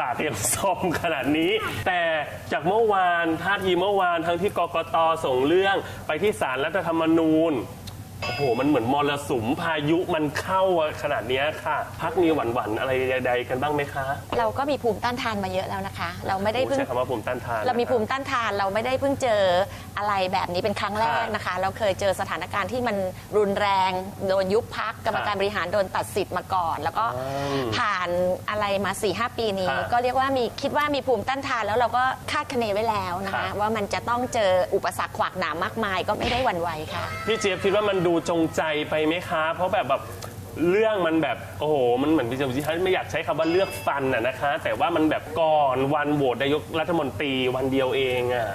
ปากยังส้มขนาดนี้ แต่จากเมื่อวานท่าทีเมื่อวานทั้งที่กกตส่งเรื่องไปที่ศาลรัฐธรรมนูญ โอ้โห มันเหมือนมรสุมพายุมันเข้าขนาดเนี้ยค่ะ พักมีหวั่นๆอะไรใดๆกันบ้างไหมคะเราก็มีภูมิต้านทานมาเยอะแล้วนะคะ เราไม่ได้โอ้เพิ่ง ใช้คำว่าภูมิต้านทานเรามีนะครับภูมิต้านทานเราไม่ได้เพิ่งเจออะไรแบบนี้เป็นครั้งแรกนะคะ เราเคยเจอสถานการณ์ที่มันรุนแรงโดนยุบพักกรรมการบริหารโดนตัดสิทธิ์มาก่อน แล้วก็อืมผ่านอะไรมา4ีหปีนี้ครับก็เรียกว่ามีคิดว่ามีภูมิต้านทานแล้วเราก็คาดคะเนไว้แล้วนะครัคะบว่ามันจะต้องเจออุปสรรคขวากหนามมากมาย ก็ไม่ได้หวั่นไหวค่ะ พี่เจี๊ยบคิดว่ามันดูจงใจไปไหมคะ เพราะแบบแบบเรื่องมันแบบโอ้โหมันเหมือนพี่เจี๊ยบที่ฉันไม่อยากใช้คำว่าเลือกฟันอะนะคะ แต่ว่ามันแบบก่อนวันโหวตนายกรัฐมนตรีวันเดียวเองอะ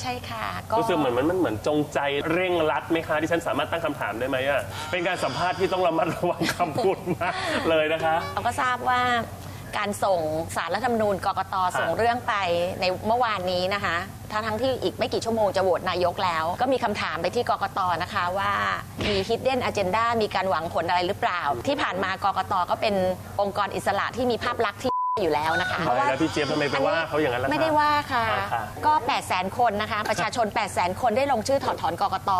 ใช่ค่ะ ก็รู้สึกเหมือนมันมันเหมือนจงใจเร่งรัดไหมคะที่ฉันสามารถตั้งคำถามได้ไหมอะเป็นการสัมภาษณ์ที่ต้องระมัดระวังคำพูดมากเลยนะคะ เราก็ทราบว่า การส่งสารรัฐธรรมนูญกกตส่งเรื่องไปในเมื่อวานนี้นะคะทั้งทั้งที่อีกไม่กี่ชั่วโมงจะโหวตนายกแล้ว ก็มีคำถามไปที่กกตนะคะว่ามี hidden agenda มีการหวังผลอะไรหรือเปล่า ที่ผ่านมากกตก็เป็นองค์กรอิสระที่มีภาพลักษณ์ที่ อยู่แล้วนะคะไม่แล้วพี่เจี๊ยบทำไมไปว่าเขาอย่างนั้นล่ะคะไม่ได้ว่าค่ะ อ่าค่ะก็ 8 0 0 0 0 0 คนนะคะ ประชาชน 8 0 0 0 0 0คนได้ลงชื่อถอดถอนกกต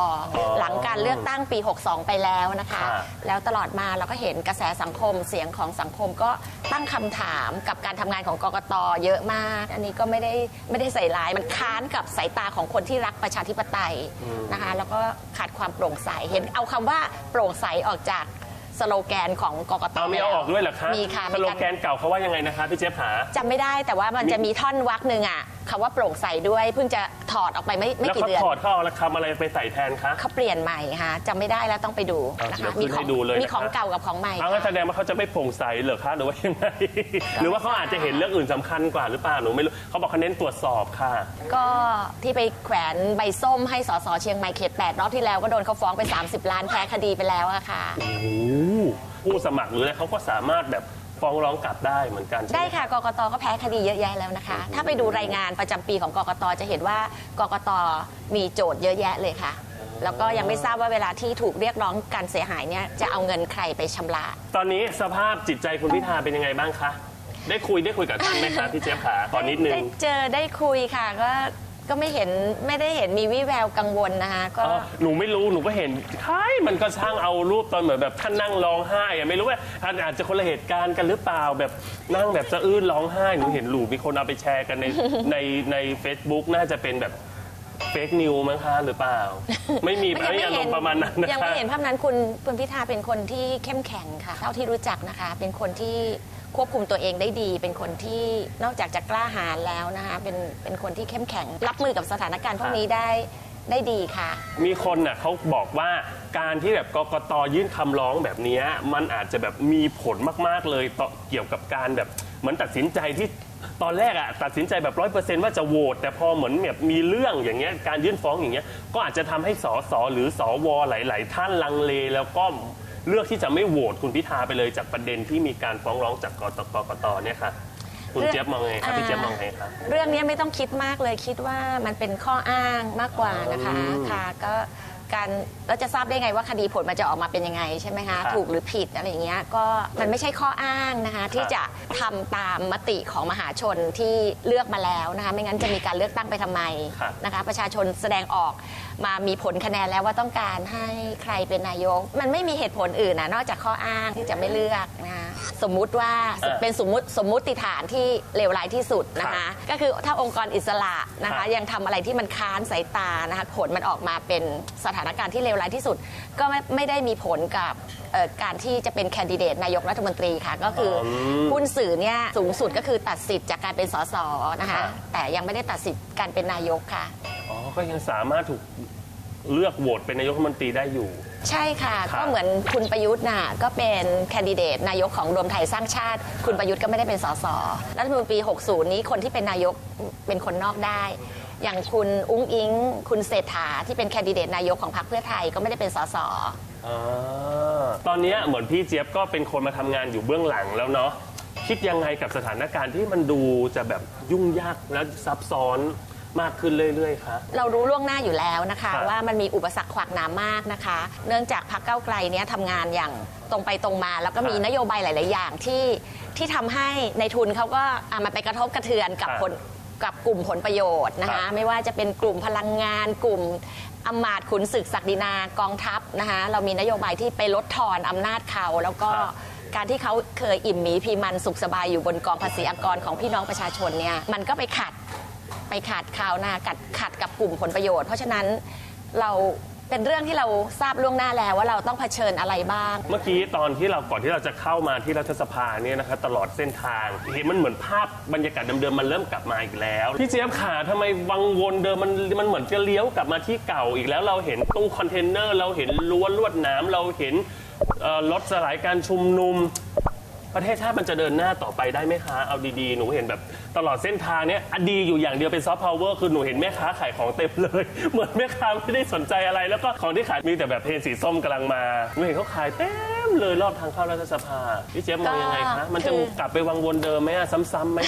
หลังการเลือกตั้งปี 62 ไปแล้วนะคะ ค่ะ แล้วตลอดมาเราก็เห็นกระแสสังคมเสียงของสังคมก็ตั้งคำถามกับการทำงานของกกต เยอะมาก อันนี้ก็ไม่ได้ไม่ได้ใส่ร้ายมันค้านกับสายตาของคนที่รักประชาธิปไตยนะคะ แล้วก็ขาดความโปร่งใสเห็นเอาคำว่าโปร่งใสออกจาก สโลแกนของกกตเอาไม่เอาออกด้วยเหรอคะมีค่ะสโลมีารแกนเก่าเขาว่ายังไงนะคะพี่เจี๊ยบหาจำไม่ได้แต่ว่ามันจะมีท่อนวักหนึ่งอะคำว่าโปร่งใสด้วยเพิ่งจะถอดออกไปไม่ไม่แล้วกี่เขาเดือนถอดเขาเอาคำอะไรไปใส่แทนคะเขาเปลี่ยนใหม่ค่ะจำไม่ได้แล้วต้องไปดูนะเดี๋ยคะวขึ้นให้ดูเลยนะคะมีของเก่ากับของใหม่เอางั้นแสดงว่าเขาจะไม่โปร่งใสเหรอคะหรือว่ายังไงหรือว่าเขาอาจจะเห็นเรื่องอื่นสำคัญกว่าหรือเปล่าหนูไม่รู้เขาบอกเขาเน้นตรวจสอบค่ะ ก็ที่ไปแขวนใบส้มให้สสเชียงใหม่เขต8รอบที่แล้วก็โดนเขาฟ้องไป 30 ล้านแพ้คดีไปแล้วอะค่ะโอ้โหผู้สมัครหรืออะไรเขาก็สามารถแบบฟ้องร้องกลับได้เหมือนกันใช่หมได้ค่ะกกตก็แพ้คดีเยอะแยะแล้วนะคะ ถ้าไปดูรายงานประจำปีของกกตจะเห็นว่ากกตมีโจทย์เยอะแยะเลยค่ะ แล้วก็ยังไม่ทราบว่าเวลาที่ถูกเรียกร้องการเสียหายเนี่ยจะเอาเงินใครไปชำระ ตอนนี้สภาพจิตใจคุณพิธาเป็นยังไงบ้างคะ ได้คุยได้คุยกับท่านไหมคะพี่เจี๊ยบขาขอนิดนึง ได้เจอได้คุยค่ะก็ ก็ไม่เห็นไม่ได้เห็นมีวิแววกังวลนะคะก็อ๋อหนูไม่รู้หนูก็เห็นใช่มันก็ช่างเอารูปตอนเหมือนแบบท่านนั่งร้องไห้อะไม่รู้ว่าท่านอาจจะคนละเหตุการณ์กันหรือเปล่าแบบนั่งแบบสะอื้นร้องไห้หนูเห็นหลูมีคนเอาไปแชร์กันใน ในใน Facebook น่าจะเป็นแบบเฟกนิวมั้งคะหรือเปล่า ไม่มีไม่ไม่มีอารมณ์ประมาณนั้นนะยังคะไม่เห็นภาพนั้นคุณคุณพิธาเป็นคนที่เข้มแข็งค่ะ เท่าที่รู้จักนะคะ เป็นคนที่ ควบคุมตัวเองได้ดี เป็นคนที่นอกจากจะกล้าหาญแล้วนะคะเป็นเป็นคนที่เข้มแข็ง รับมือกับสถานการณ์พวกนี้ได้ได้ดีค่ะ มีคนน่ะเขาบอกว่าการที่แบบกกตยื่นคำร้องแบบเนี้ยมันอาจจะแบบมีผลมากๆเลยต่อเกี่ยวกับการแบบเหมือนตัดสินใจที่ตอนแรกอะตัดสินใจแบบร้อยเปอร์เซนต์ว่าจะโหวตแต่พอเหมือนแบบมีเรื่องอย่างเงี้ยการยื่นฟ้องอย่างเงี้ยก็อาจจะทำให้สสหรือสวหลาย ๆ ท่านลังเลแล้วก็ เลือกที่จะไม่โหวตคุณพิธาไปเลยจากประเด็นที่มีการฟ้องร้องจากกตกกตเนี่ยค่ะ คุณเจี๊ยบมองไงครับพี่เจี๊ยบมองไงครับ เรื่องนี้ไม่ต้องคิดมากเลยคิดว่ามันเป็นข้ออ้างมากกว่านะคะอืมค่ะก็การเราจะทราบได้ไงว่าคดีผลมันจะออกมาเป็นยังไงใช่ไหมคะครับถูกหรือผิดอะไรอย่างเงี้ยก็มันไม่ใช่ข้ออ้างนะคะ ที่จะทำตามมติของมหาชนที่เลือกมาแล้วนะคะ ไม่งั้นจะมีการเลือกตั้งไปทำไมครับนะคะ ประชาชนแสดงออก มามีผลคะแนนแล้วว่าต้องการให้ใครเป็นนายก มันไม่มีเหตุผลอื่นนะนอกจากข้ออ้างที่จะไม่เลือกนะคะสมมุติว่าเออเป็นสมมุติสมมุติฐานที่เลวร้ายที่สุดนะครัคะ บก็คือถ้าองค์กรอิสระนะครัคะ บ ยังทำอะไรที่มันค้านสายตานะคะผลมันออกมาเป็นสถานการณ์ที่เลวร้ายที่สุด ก็ไม่ไม่ได้มีผลกับเอ่อการที่จะเป็นแคนดิเดตนายกรัฐมนตรีค่ะ ก็คืออมหุ้นสื่อเนี่ยสูงสุดก็คือตัดสิทธิ์จากการเป็นสสนะครัคะบแต่ยังไม่ได้ตัดสิทธิ์การเป็นนายกค่ะอ๋อ ก็ยังสามารถถูกเลือกโหวตเป็นนายกรัฐมนตรีได้อยู่ ใช่ค่ะ ครับ ก็เหมือนคุณประยุทธ์น่ะก็เป็นแคนดิเดตนายกของรวมไทยสร้างชาติ คุณประยุทธ์ก็ไม่ได้เป็นสสรัฐมนตรีปี 60 นี้คนที่เป็นนายกเป็นคนนอกได้ อย่างคุณอุ้งอิง คุณเศรษฐาที่เป็นแคนดิเดตนายกของพรรคเพื่อไทยก็ไม่ได้เป็นสส อ่าตอนเนี้ยเหมือนพี่เจี๊ยบก็เป็นคนมาทำงานอยู่เบื้องหลังแล้วเนาะคิดยังไงกับสถานการณ์ที่มันดูจะแบบยุ่งยากและซับซ้อน มากขึ้นเรื่อยๆคะเรารู้ล่วงหน้าอยู่แล้วนะคะ ครับว่ามันมีอุปสรรคขวากหนามากนะคะ เนื่องจากพรรคเก้าวไกลเนี้ยทำงานอย่างตรงไปตรงมา แล้วก็มีครับนโยบายหลาย ๆ อย่างที่ที่ทำให้ในทุนเขาก็อะมันไปกระทบกระเทือนกับครับผลกับกลุ่มผลประโยชน์นะครัคะ บ ไม่ว่าจะเป็นกลุ่มพลังงาน กลุ่มอำมาตย์ขุนศึกศักดินากองทัพนะคะเรามีนโยบายที่ไปลดทอนอำนาจเขาแล้วก็ครับ การที่เขาเคยอิ่มหมีพีมันสุขสบายอยู่บนกองภาษีอากรของพี่น้องประชาชนเนี่ยมันก็ไปขัด ไปขัดข่าวนากัดขัดกับกลุ่มผลประโยชน์ เพราะฉะนั้นเราเป็นเรื่องที่เราทราบล่วงหน้าแล้วว่าเราต้องเผชิญอะไรบ้าง เมื่อกี้ตอนที่เราก่อนที่เราจะเข้ามาที่รัฐสภาเนี่ยนะคะตลอดเส้นทางเห็นมันเหมือนภาพบรรยากาศเดิมๆมันเริ่มกลับมาอีกแล้ว พี่เจี๊ยบขาทำไมวังวนเดิมมันมันเหมือนจะเลี้ยวกลับมาที่เก่าอีกแล้วเราเห็นตู้คอนเทนเนอร์เราเห็นรั้วลวดหนามเราเห็นเอ่อรถสลายการชุมนุม ประเทศชาติมันจะเดินหน้าต่อไปได้ไหมคะเอาดีๆ หนูเห็นแบบตลอดเส้นทางเนี้ยอะดีอยู่อย่างเดียวเป็นซอฟต์พาวเวอร์คือหนูเห็นแม่ค้าขายของเต็มเลย เหมือนแม่ค้าไม่ได้สนใจอะไร แล้วก็ของที่ขายมีแต่แบบเพนสีส้มกำลังมาหนูเห็นเขาขายเต็มเลยรอบทางเข้ารัฐสภาพี่เจี๊ยบมองยังไงคะมันจะคือกลับไปวังวนเดิมไหมอะซ้ำๆไหม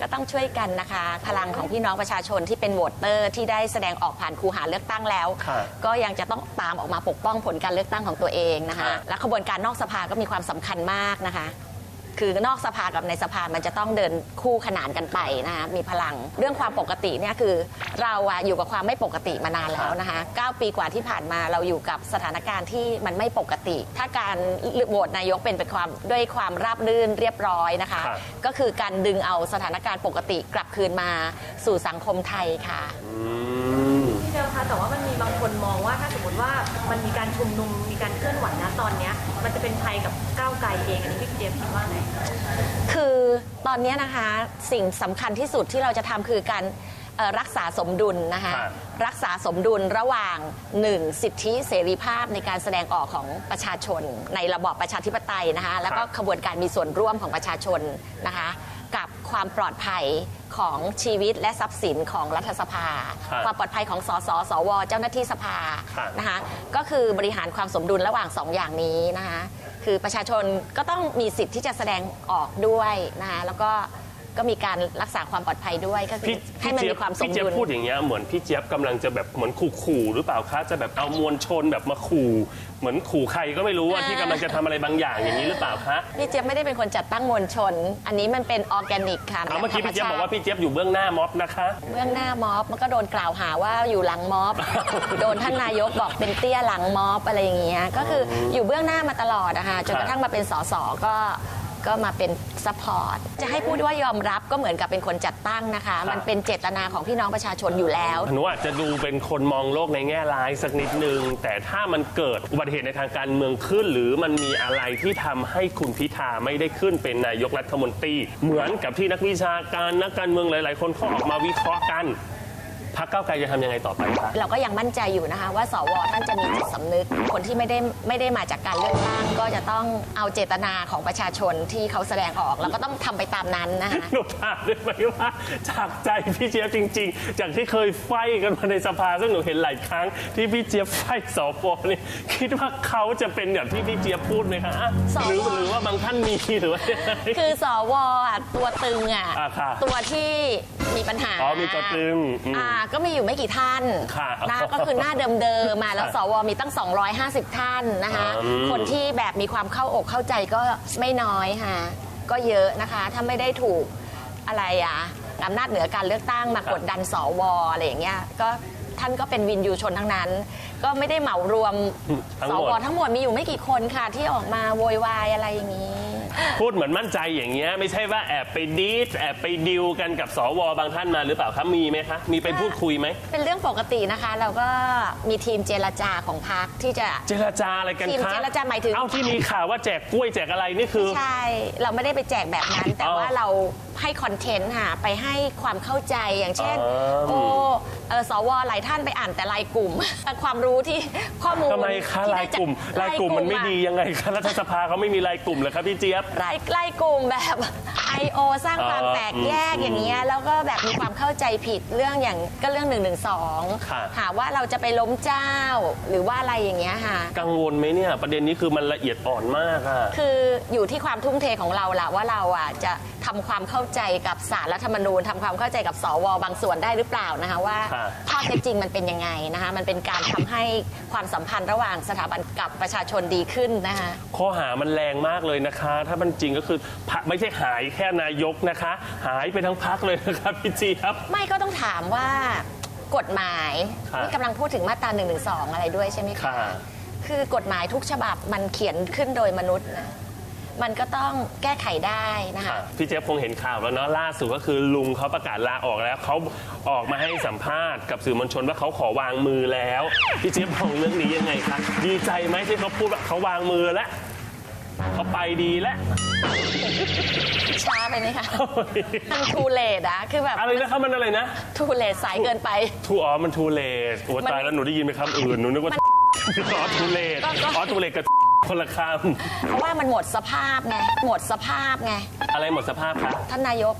ก็ต้องช่วยกันนะคะ พลังของพี่น้องประชาชนที่เป็นโหวตเตอร์ที่ได้แสดงออกผ่านคูหาเลือกตั้งแล้วครับก็ยังจะต้องตามออกมาปกป้องผลการเลือกตั้งของตัวเองนะครัคะบและขบวนการนอกสภาก็มีความสำคัญมากนะคะคือนอกสภากับในสภามันจะต้องเดินคู่ขนานกันไปนะคะมีพลังเรื่องความปกติเนี่ยคือเราอะอยู่กับความไม่ปกติมานานแล้วนะคะ 9 ปีกว่าที่ผ่านมาเราอยู่กับสถานการณ์ที่มันไม่ปกติ ถ้าการโหวตนายกเป็นไปความด้วยความราบรื่นเรียบร้อยนะคะ ครับก็คือการดึงเอาสถานการณ์ปกติกลับคืนมาสู่สังคมไทยค่ะอืมพี่เจมส์คะแต่ว่ามันมีบางคนมองว่าถ้าสมมติว่ามันมีการชุมนุมมีการเคลื่อนไหวนะตอนเนี้ย มันจะเป็นภัยกับก้าวไกลเองอันนี้พี่เจมส์คิดว่าไงคือตอนนี้นะคะสิ่งสำคัญที่สุดที่เราจะทำคือการเอ่อรักษาสมดุลนะคะครับ รักษาสมดุลระหว่าง 1. สิทธิเสรีภาพในการแสดงออกของประชาชน ในระบอบประชาธิปไตยนะคะแล้วก็ขบวนการมีส่วนร่วมของประชาชนนะคะ กับความปลอดภัยของชีวิตและทรัพย์สินของรัฐสภา ครับความปลอดภัยของสสสว เจ้าหน้าที่สภาครับ นะคะก็คือบริหารความสมดุลระหว่างสองอย่างนี้นะคะคือประชาชนก็ต้องมีสิทธิ์ที่จะแสดงออกด้วยนะคะแล้วก็ ก็มีการรักษาความปลอดภัยด้วยก็คือพี่ให้มันพี่เจี๊ยมีบความสพี่มเจี๊ยบดุล พูดอย่างเงี้ยเหมือนพี่เจี๊ยบกำลังจะแบบเหมือนขู่ๆหรือเปล่าคะจะแบบเอามวลชนแบบมาขู่เหมือนขู่ใครก็ไม่รู้ว่า ที่กำลังจะทำอะไรบางอย่างอย่างนี้หรือเปล่าคะพี่เจี๊ยบไม่ได้เป็นคนจัดตั้งมวลชน อันนี้มันเป็นออร์แกนิกค่ะเอาเมื่อกี้แบบพี่เจี๊ยบธรบรอกมชว่าพี่เจี๊ยบอยู่เบื้องหน้าม็อบนะคะ เบื้องหน้าม็อบมันก็โดนกล่าวหาว่าอยู่หลังม็อบ โดนท่านนายกบอกเป็นเตี้ยหลังม็อบอะไรอย่างเงี้ยก็คืออยู่เบื้องหน้ามาตลอดนะคะจนกระทั่งมาเป็นสสก็ ก็มาเป็นซัพพอร์ตจะให้พูดว่ายอมรับก็เหมือนกับเป็นคนจัดตั้งนะคะ มันเป็นเจตนาของพี่น้องประชาชนอยู่แล้ว หนูอาจจะดูเป็นคนมองโลกในแง่ร้ายสักนิดนึง แต่ถ้ามันเกิดอุบัติเหตุในทางการเมืองขึ้น หรือมันมีอะไรที่ทำให้คุณพิธาไม่ได้ขึ้นเป็นนายกรัฐมนตรี เหมือนกับที่นักวิชาการนักการเมืองหลาย ๆ คนเขาออกมาวิเคราะห์กัน พรรคก้าวไกลจะทำยังไงต่อไปคะเราก็ยังมั่นใจอยู่นะคะ ว่าสวท่านจะมีจิตสำนึก คนที่ไม่ได้ไม่ได้มาจากการเลือกตั้ง ก็จะต้องเอาเจตนาของประชาชนที่เขาแสดงออก แล้วก็ต้องทำไปตามนั้นนะคะ หนูถามได้ไหมว่าจากใจพี่เจี๊ยบจริง ๆ จากที่เคยไฟกันมาในสภาซึ่งหนูเห็นหลายครั้งที่พี่เจี๊ยบไฟสปนี่คิดว่าเขาจะเป็นแบบที่พี่เจี๊ยบพูดไหมคะสว หรือหรือว่าบางท่านมีหรือว่ายังไงคือสวอะตัวตึงอะอ่าค่ะตัวที่มีปัญหาอ๋อมีตัวตึงอืม อ่าก็มีอยู่ไม่กี่ท่านค่ะนะก็คือหน้าเดิมๆมาแล้วสวมีตั้ง 250 ท่านนะคะอืม คนที่แบบมีความเข้าอกเข้าใจก็ไม่น้อยค่ะก็เยอะนะคะ ถ้าไม่ได้ถูกอะไรอะอำนาจเหนือการเลือกตั้งมากดดันสวอะไรอย่างเงี้ยก็ท่านก็เป็นวินยูชนทั้งนั้น ก็ไม่ได้เหมารวมทั้งสหมด วทั้งหมดมีอยู่ไม่กี่คนค่ะที่ออกมาโวยวายอะไรอย่างนี้ พูดเหมือนมั่นใจอย่างเงี้ยไม่ใช่ว่าแอบไปดีดแอบไปดิวกันกับสวบางท่านมาหรือเปล่าคะมีไหมคะมีไปพูดคุยไหมเป็นเรื่องปกตินะคะ เราก็มีทีมเจรจาของพรรคที่จะเจรจาอะไรกันทีมคะเจรจาหมายถึงเอ้าที่มีข่าวว่าแจกกล้วยแจกอะไรนี่คือ ใช่ เราไม่ได้ไปแจกแบบนั้น แต่อ๋อว่าเราให้คอนเทนต์ค่ะไปให้ความเข้าใจอย่างเช่นอ๋อโอ้เออสวหลายท่านไปอ่านแต่รายกลุ่ม ความรู้ที่ข้อมูลทำไมคะที่ลายกลุ่มได้ลายกลุ่มมันไม่อะดียังไงคะรัฐสภาเขาไม่มีลายกลุ่มเลยครับพี่เจี๊ยบรายรายกลุ่มแบบไอ I.O. สร้างความเอ่อแตกแยกอืมอย่างเงี้ยแล้วก็แบบมีความเข้าใจผิดเรื่องอย่างก็เรื่อง1นึค่ะ หาว่าเราจะไปล้มเจ้าหรือว่าอะไรอย่างเงี้ยค่ะ กังวลไหมเนี่ย ประเด็นนี้คือมันละเอียดอ่อนมากอะคืออยู่ที่ความทุ่มเทของเราละว่าเราอะจะทำความเข้าใจกับสารรัฐธรรมนูญทำความเข้าใจกับสวบางส่วนได้หรือเปล่านะคะว่าค่ะข้อเท็จจริงมันเป็นยังไงนะคะมันเป็นการทำให้ความสัมพันธ์ระหว่างสถาบันกับประชาชนดีขึ้นนะคะ ข้อหามันแรงมากเลยนะคะ ถ้ามันจริงก็คือพรรคไม่ใช่หายแค่นายกนะคะ หายไปทั้งพักเลยนะครับพี่เจี๊ยบไม่ก็ต้องถามว่ากฎหมายค่ะนี่กำลังพูดถึงมาตรา1นึอะไรด้วยใช่ไหมคะ ค่ะ คือกฎหมายทุกฉบับมันเขียนขึ้นโดยมนุษย์นะ มันก็ต้องแก้ไขได้นะคะค่ะพี่เจี๊ยบคงเห็นข่าวแล้วเนาะล่าสุดก็คือลุงเขาประกาศลาออกแล้วเขาออกมาให้สัมภาษณ์กับสื่อมวลชนว่าเขาขอวางมือแล้ว พี่เจี๊ยบมองเรื่องนี้ยังไงคะดีใจไหมที่เขาพูดว่าเขาวางมือแล้ว เขาไปดีแล้วช้าไปไหมคะมันทูเลดอะคือแบบอะไรนะครับมันอะไรนะทูเลดสายเกินไปทูอ๋อมันทูเลสโอ้มันตายแล้วหนูได้ยินไหมคำอื่นหนูนึกว่าอ๋อทูเลสก็ก็อ๋อทูเลสกับคนละคเพราะว่ามันหมดสภาพไงหมดสภาพไงำอะไรหมดสภาพคะท่านนายก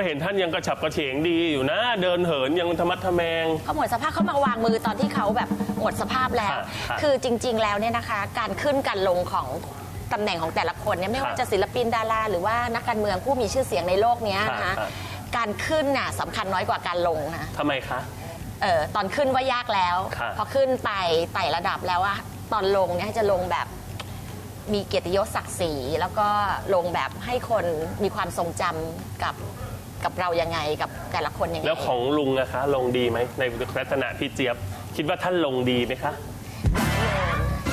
ก็เห็นท่านยังกระฉับกระเฉงดีอยู่นะ เดินเหินยังธรรมัดทะแมง เขาหมดสภาพเขามาวางมือตอนที่เขาแบบหมดสภาพแล้วค่ะค่ะคือจริง ๆ แล้วเนี่ยนะคะ การขึ้นการลงของตำแหน่งของแต่ละคนเนี่ยไม่ว่าค่ะจะศิลปินดารา หรือว่านักการเมืองผู้มีชื่อเสียงในโลกเนี้ยนะคะค่ะค่ะการขึ้นน่ะสำคัญน้อยกว่าการลงนะ ทำไมคะ เออตอนขึ้นว่ายากแล้วค่ะพอขึ้นไปไต่ระดับแล้วอะตอนลงเนี่ยจะลงแบบมีเกียรติยศศักดิ์ศรีแล้วก็ลงแบบให้คนมีความทรงจำกับ กับเรายังไงกับแต่ละคนยังไงแล้วของลุงนะคะ ลงดีไหมในลักษณะพี่เจี๊ยบ คิดว่าท่านลงดีไหมคะ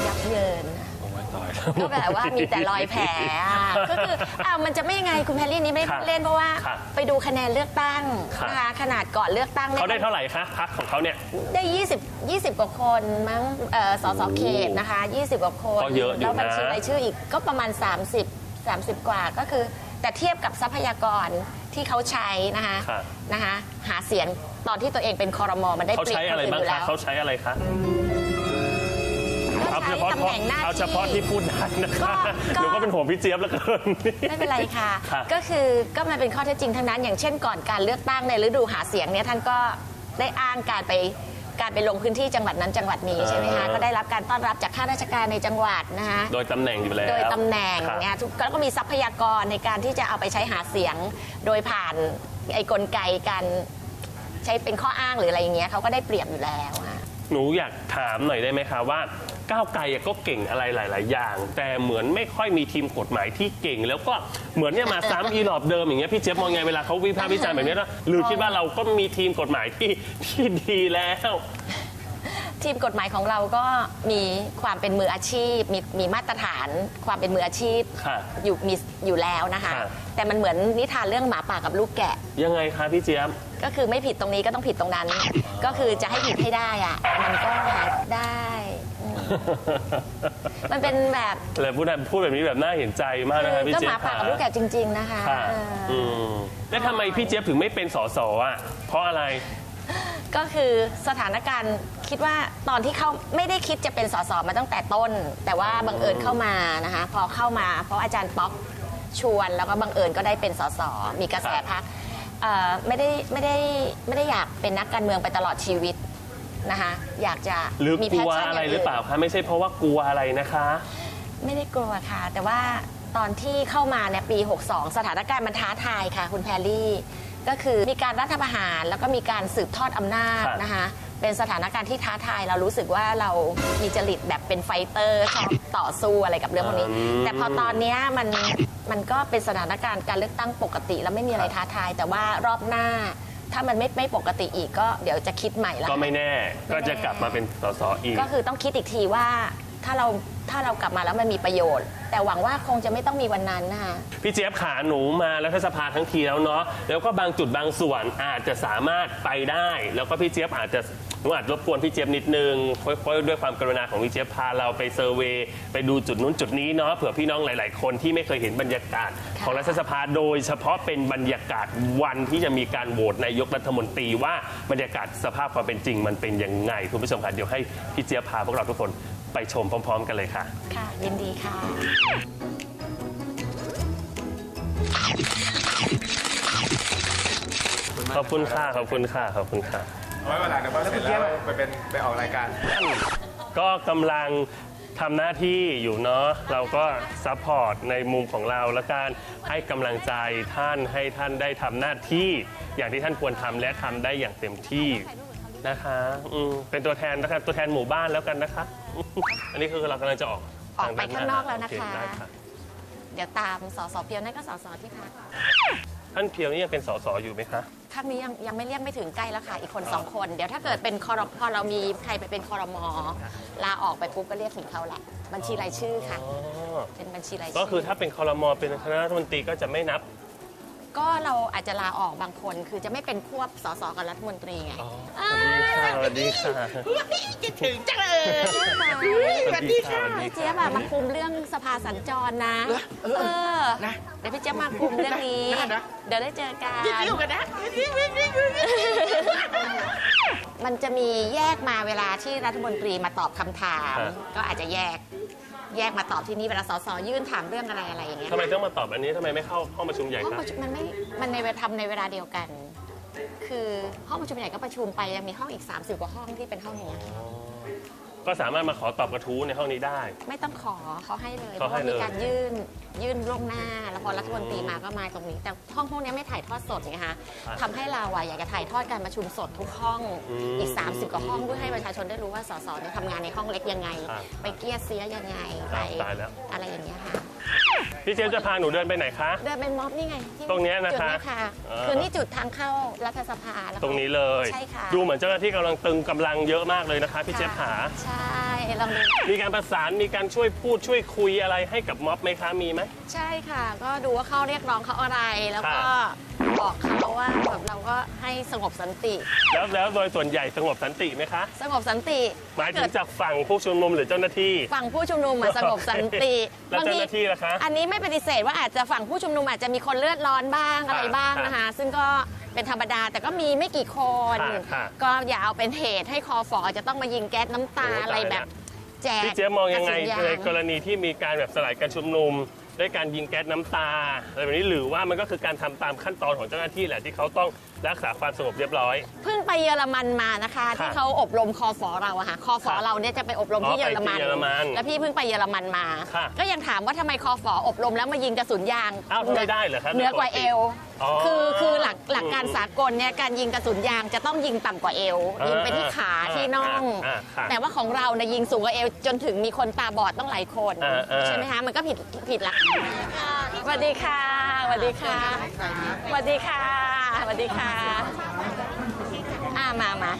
ยับเยินโอ้ยตายก็แบบว่ามีแต่รอยแผลอะก็คืออ้าวมันจะไม่ยังไงคุณแพรรี่นี่ไม่ได้ค่ะพูดเล่นเพราะว่าค่ะไปดูคะแนนเลือกตั้งค่ะนะคะขนาดก่อนเลือกตั้งนี่ยเขาได้เท่าไหร่คะพักของเขาเนี่ยได้ 20 20 กว่าคนมั้งเอ่อสสเขตนะคะ 20 กว่าคนก็เยอะอยู่นะแล้วบัญชีรายชื่ออีกก็ประมาณ 30 30 กว่าก็คือ แต่เทียบกับทรัพยากร ที่เขาใช้นะคะค่ะนะคะหาเสียงตอนที่ตัวเองเป็นคอรมอมันได้เขาเปรียบใช้คอะไรนอื่นบ้างอยู่คะแล้วเขาใช้อะไรคะก็เอาใช้เฉพาะตำแหน่งหน้าเอาเฉพาะที่ที่พูดได้นะคะก็ก็ เดี๋ยวก็เป็นห่วงพี่เจี๊ยบแล้วเกินไม่เป็นไรค่ะ ค่ะก็คือก็มันเป็นข้อเท็จจริงทั้งนั้น อย่างเช่นก่อนการเลือกตั้งในฤดูหาเสียงเนี่ยท่านก็ได้อ้างการไป การไปลงพื้นที่จังหวัดนั้นจังหวัดนี้ใช่ไหมคะอ่าก็ได้รับการต้อนรับจากข้าราชการในจังหวัดนะคะโดยตำแหน่งอยู่แล้วโดยตำแหน่งค่ะเนี่ยทุกแล้วก็มีทรัพยากรในการที่จะเอาไปใช้หาเสียง โดยผ่านไอ้กลไกการใช้เป็นข้ออ้างหรืออะไรอย่างเงี้ยเขาก็ได้เปรียบอยู่แล้วอะหนูอยากถามหน่อยได้ไหมคะว่า ก้าวไกลอะก็เก่งอะไรหลาย ๆ อย่าง แต่เหมือนไม่ค่อยมีทีมกฎหมายที่เก่ง แล้วก็เหมือนเนี่ยมาซ้ำอีหลอบเดิมอย่างเงี้ยพี่เจี๊ยบมองไงเวลาเขาวิพากษ์วิจารณ์แบบนี้นะหรือคิดว่าเราก็มีทีมกฎหมายที่ที่ดีแล้ว ทีมกฎหมายของเราก็มีความเป็นมืออาชีพ มีมีมาตรฐานความเป็นมืออาชีพค่ะอยู่มีอยู่แล้วนะคะ ค่ะ แต่มันเหมือนนิทานเรื่องหมาป่ากับลูกแกะ ยังไงคะพี่เจี๊ยบ ก็คือไม่ผิดตรงนี้ก็ต้องผิดตรงนั้น ก็คือจะให้ผิดให้ได้อะมันก็หาได้อื มมันเป็นแบบเลยพูดพูดแบบนี้แบบน่าเห็นใจมากนะคะพี่ก็เจี๊หยมาบป่ากับลูกแกะจริง ๆ นะคะค่ะเออออืมแล้วทำไมพี่เจี๊ยบถึงไม่เป็นสสอะ เพราะอะไร ก็คือสถานการณ์คิดว่าตอนที่เข้าไม่ได้คิดจะเป็นสสมาตั้งแต่ต้น แต่ว่าบังเอิญเข้ามานะคะ พอเข้ามาเพราะอาจารย์ป๊อกชวนแล้วก็บังเอิญก็ได้เป็นสสมีกระแสพักเอ่อไม่ได้ไม่ได้ไม่ได้อยากเป็นนักการเมืองไปตลอดชีวิต นะคะ อยากจะหรือมีกแพลัชวชั่นอะไรย่งหรือเปล่าคะไม่ใช่เพราะว่ากลัวอะไรนะคะ ไม่ได้กลัวค่ะ แต่ว่าตอนที่เข้ามาในยปี 62 สถานการณ์มันท้าทายค่ะ คุณแพรรี่ ก็คือมีการรัฐประหารแล้วก็มีการสืบทอดอำนาจครับนะคะเป็นสถานการณ์ที่ท้าทายเรารู้สึกว่าเรามีจริตแบบเป็นไฟเตอร์ชอบต่อสู้อะไรกับเรื่องพวกนี้ แต่พอตอนเนี้ยมันมันก็เป็นสถานการณ์การเลือกตั้งปกติ แล้วไม่มีอะไรท้าทาย แต่ว่ารอบหน้า ถ้ามันไม่ไม่ปกติอีกก็เดี๋ยวจะคิดใหม่ละก็ไม่แน่ ก็จะกลับมาเป็นสสอีก ก็คือต้องคิดอีกทีว่าถ้าเราถ้าเรากลับมาแล้วมันมีประโยชน์ แต่หวังว่าคงจะไม่ต้องมีวันนั้นนะคะพี่เจี๊ยบขาหนูมารัฐสภาทั้งทีแล้วเนาะแล้วก็บางจุดบางส่วนอาจจะสามารถไปได้ แล้วก็พี่เจี๊ยบอาจจะหนูอาจรบกวนพี่เจี๊ยบนิดนึงค่อยๆด้วยความกรุณาของพี่เจี๊ยบพาเราไปเซอร์เวย์ไปดูจุดนู้นจุดนี้เนาะเผื่อพี่น้องหลาย ๆ คนที่ไม่เคยเห็นบรรยากาศค่ะของรัฐสภาโดยเฉพาะเป็นบรรยากาศวันที่จะมีการโหวตนายกรัฐมนตรีว่าบรรยากาศสภาพความเป็นจริงมันเป็นยังไงคุณผู้ชมค่ะเดี๋ยวให้พี่เจี๊ยบพาพวกเราทุกคนไปชมพร้อม ๆ กันเลยค่ะ ค่ะยินดีค่ะขอบคุณค่ะขอบคุณค่ะขอบคุณค่ะไว้เวลาเดี๋ยวพอเสร็จแล้วไปเป็นไปออกรายการ ก็กำลังทำหน้าที่อยู่เนาะเราก็ซัพพอร์ตในมุมของเราและการให้กำลังใจท่านให้ท่านได้ทำหน้าที่อย่างที่ท่านควรทำและทำได้อย่างเต็มที่นะคะ อืมเป็นตัวแทนนะคะตัวแทนหมู่บ้านแล้วกันนะคะ อันนี้คือเรากำลังจะออก ออกไปข้างนอกแล้วนะคะโอเได้ค่ะเดี๋ยวตามสสเพียวนั่นก็สสที่พักท่านเพียวนี่ยังเป็นสสอยู่ไหมคะข้างนี้ยังยังไม่เรียกไม่ถึงใกล้แล้วค่ะ อีกคนสองคน เดี๋ยวถ้าเกิดเป็นคอรพอเรามีใครไปเป็นคอรมอลาออกไปปุ๊บก็เรียกถึงเขาแหละ บัญชีรายชื่อค่ะอ๋อเป็นบัญชีรายก็ชื่คือถ้าเป็นคอรมอเป็นคณะรัฐมนตรีก็จะไม่นับ ก็เราอาจจะลาออกบางคน คือจะไม่เป็นควบสสกับรัฐมนตรีไงอ๋อสวัสดีค่ะสวัสดีค่ะคิดถึงจังเลยสวัสดีค่ะสวัสดีพี่ค่ะเจี๊ยบอะมาคุมเรื่องสภาสัญจรนะ เออเดี๋ยวพี่เจี๊ยบมาคุมเรื่องนี้ เดี๋ยวได้เจอกันกันนะมันจะมีแยกมาเวลาที่รัฐมนตรีมาตอบคำถาม ก็อาจจะแยก แยกมาตอบที่นี่เวลาสสยื่นถามเรื่องอะไรอะไรอย่างเงี้ยทำไมต้องมาตอบอันนี้ทำไมไม่เข้าห้องประชุมใหญ่ห้องคะประชุมมันไม่ มันในเวลาทำในเวลาเดียวกัน คือห้องประชุมใหญ่ก็ประชุมไปยังมีห้องอีก 30 กว่าห้องที่เป็นห้องอย่างเงี้ย ก็สามารถมาขอตอบกระทู้ในห้องนี้ได้ ไม่ต้องขอเขาให้เลยเพเขาราะให้ว่าเลยมีการยื่นยื่นล่วงหน้า แล้วพอรัฐมนตรีมาก็มาตรงนี้ แต่ห้องพวกนี้ไม่ถ่ายทอดสดไงคะทำให้เราอะอยากจะถ่ายทอดการประชุมสดทุกห้องอีก 30 กว่าห้องเพื่อให้ประชาชนได้รู้ว่าสสเนี่ยทำงานในห้องเล็กยังไงไปเกลียดเสียยังไงไปตายแล้ว อะไรอย่างเงี้ยค่ะ พี่เจมส์จะพาหนูเดินไปไหนคะ เดินเป็นม็อบนี่ไงที่ตรงเนี้ยนะคะจุดเนี้ยค่ะเออคือนี่จุดทางเข้ารัฐสภาแล้วก็ตรงนี้เลย ใช่ค่ะดูเหมือนเจ้าหน้าที่กำลังตึงกำลังเยอะมากเลยนะคะ พี่เจฟขา ใช่ ลองดู มีการประสานมีการช่วยพูดช่วยคุยอะไรให้กับม็อบไหมคะมีไหม ใช่ค่ะ ก็ดูว่าเขาเรียกร้องเขาอะไรแล้วก็ค่ะบอกเขาว่าแบบเราก็ให้สงบสันติ แล้วแล้วโดยส่วนใหญ่สงบสันติไหมคะ สงบสันติหมายถึถ้งจากฝั่งผู้ชุมนุมหรือเจ้าหน้าที่ ฝั่งผู้ชุมนุมอะสงบสันติแล้วเจ้าหน้าที่ล่ะคะ อันนี้ไม่ปฏิเสธว่าอาจจะฝั่งผู้ชุมนุมอาจจะมีคนเลือดร้อนบ้างอะไรบ้างค่ะนะคะ ซึ่งก็ เป็นธรรมดา แต่ก็มีไม่กี่คน ค่ะค่ะ ก็อย่าเอาเป็นเหตุให้คอฟอจะต้องมายิงแก๊สน้ำตาโอ้ตายอะไรแบบแจกพี่เจฟมองยังไงกระสุนยา ในกรณีที่มีการแบบสลายการชุมนุม ด้วยการยิงแก๊สน้ำตาอะไรแบบนี้หรือว่ามันก็คือการทำตามขั้นตอนของเจ้าหน้าที่แหละที่เขาต้องรักษาความสงบเรียบร้อย เพิ่งไปเยอรมันมานะคะที่เขาอบรมคอฟอเราอะค่ะคอฟอค่ะเราเนี่ยจะไปอบรมที่อ๋อเยอรมัน ไปที่เยอรมันแล้วพี่เพิ่งไปเยอรมันมา ค่ะก็ยังถามว่าทำไมคอฟออบรมแล้วมายิงกระสุนยางอ้าวทำไมได้เหรอคะเหนือกว่าเอว อ๋อคือคือหลักหลักการอืมสากลเนี่ยการยิงกระสุนยางจะต้องยิงต่ำกว่าเอวอ่ายิยิงไปที่ขาอ่าที่น่อง อ่าค่ะแต่ว่าของเราเนี่ยยิงสูงกว่าเอวจนถึงมีคนตาบอดต้องหลายคนอ่าอ่า ใช่ไหมคะมันก็ผิดผิดหลักสวัสดีค่ะสวัสดีค่ะสวัสดีค่ะ สวัสดีค่ะอ่ามามา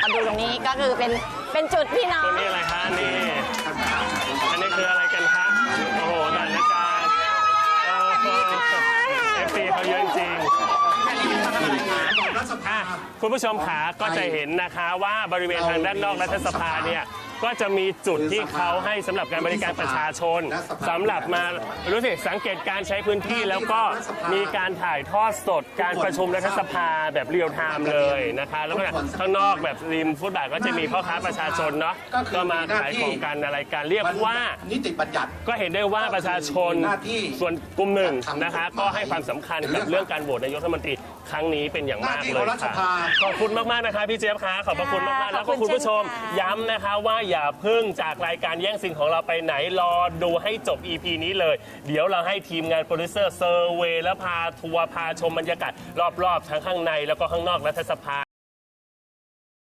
เอาดูตรงนี้ก็คือเป็นเป็นจุดพี่น้อตงรงนี้อะไรคะนี่ อันนี้คืออะไรกันคะโอ้โหด่านละการเอฟซีเขาเยอะจริงอะคุณผู้ชมขาก็จะเห็นนะคะว่าบริเวณทางด้านนอกรัฐสภาเนี่ย ก็จะมีจุดที่เขาให้สำหรับการบริการประชาชนสำหรับมารู้สึกสังเกตการใช้พื้นที่แล้วก็มีการถ่ายทอดสดการประชุมรัฐสภาแบบเรียลไทม์เลยนะคะ แล้วก็ข้างนอกแบบริมฟุตบาทก็จะมีพ่อค้าประชาชนเนาะก็มาขายของกันอะไรกันเรียกว่านิติบัญญัติก็เห็นได้ว่าประชาชนหน้าที่ส่วนกลุ่มหนึ่งนะคะทำกฎหมายก็ให้ความสำคัญกับเรื่องการโหวตนายกรัฐมนตรี ครั้งนี้เป็นอย่างมากหน้าที่เลของยรัฐสค่ะภาขอบคุณมากๆนะคะพี่เจี๊ยบคะขอบพระคุณมากๆค่ะแล้วขก็อบคุคุณณผู้ชม เช่นกันย้ำนะคะว่าอย่าเพึ่งจากรายการแย่งซิงของเราไปไหนรอดูให้จบ EP นี้เลย เดี๋ยวเราให้ทีมงานโปรดิวเซอร์เซอร์เวย์และพาทัวร์พาชมบรรยากาศรอบๆ ทั้งข้างในแล้วก็ข้างนอกรัฐสภา